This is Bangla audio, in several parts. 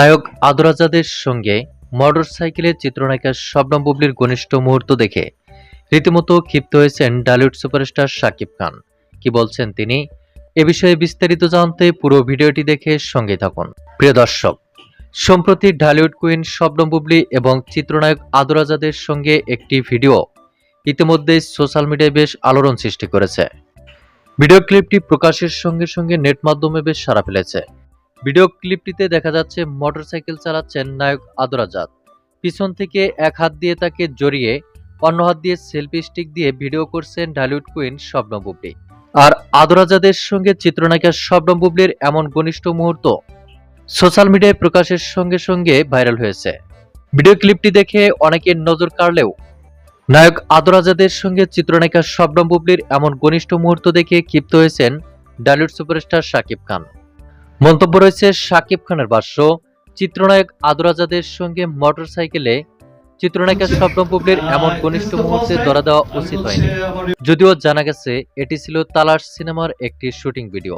নায়ক আদরাজাদের সঙ্গে মোটরসাইকেলের চিত্রনায়িকা শবনম বুবলির ঘনিষ্ঠ মুহূর্ত দেখে রীতিমতো ক্ষিপ্ত হয়েছেন ডালিউড সুপারস্টার শাকিব খান। কি বলছেন তিনি? এ বিষয়ে বিস্তারিত জানতে পুরো ভিডিওটি দেখে সঙ্গে থাকুন। প্রিয় দর্শক, সম্প্রতি ঢালিউড কুইন শবনম বুবলি এবং চিত্রনায়ক আদরাজাদের সঙ্গে একটি ভিডিও ইতিমধ্যে সোশ্যাল মিডিয়ায় বেশ আলোড়ন সৃষ্টি করেছে। ভিডিও ক্লিপটি প্রকাশের সঙ্গে সঙ্গে নেট মাধ্যমে বেশ সাড়া ফেলেছে। ভিডিও ক্লিপটিতে দেখা যাচ্ছে মোটরসাইকেল চালাচ্ছেন নায়ক আদরাজাদ পিছন থেকে এক হাত দিয়ে তাকে জড়িয়ে অন্য হাত দিয়ে সেলফি স্টিক দিয়ে ভিডিও করছেন ঢালিউড কুইন শবনম বুবলি। আর আদরাজাদের সঙ্গে চিত্রনায়িকা শবনম বুবলির এমন ঘনিষ্ঠ মুহূর্ত সোশ্যাল মিডিয়ায় প্রকাশের সঙ্গে সঙ্গে ভাইরাল হয়েছে। ভিডিও ক্লিপটি দেখে অনেকের নজর কাড়লেও নায়ক আদরাজাদের সঙ্গে চিত্রনায়িকা শবনম বুবলির এমন ঘনিষ্ঠ মুহূর্ত দেখে ক্ষিপ্ত হয়েছেন ডালিউড সুপারস্টার শাকিব খান। মন্তব্য রয়েছে শাকিব খানের ভাষ্য, চিত্রনায়ক আদরাজাদের সঙ্গে মোটরসাইকেলে। চিত্রনায়িকা শবনম বুবলির এমন ঘনিষ্ঠ মুহূর্তে ধরা দেওয়া উচিত হয়নি। যদিও জানা গেছে, এটি ছিল তালাশ সিনেমার একটি শুটিং ভিডিও।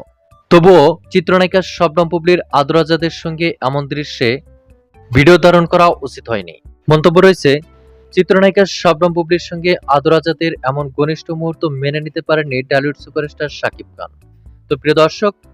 তবুও চিত্রনায়িকা শবনম বুবলির আদরাজাদের সঙ্গে এমন দৃশ্যে ভিডিও ধারণ করা উচিত হয়নি। মন্তব্য রয়েছে চিত্রনায়িকা শবনম বুবলির সঙ্গে আদরাজাদের এমন ঘনিষ্ঠ মুহূর্ত মেনে নিতে পারেননি ডালিউড সুপারস্টার শাকিব খান। তো প্রিয় দর্শক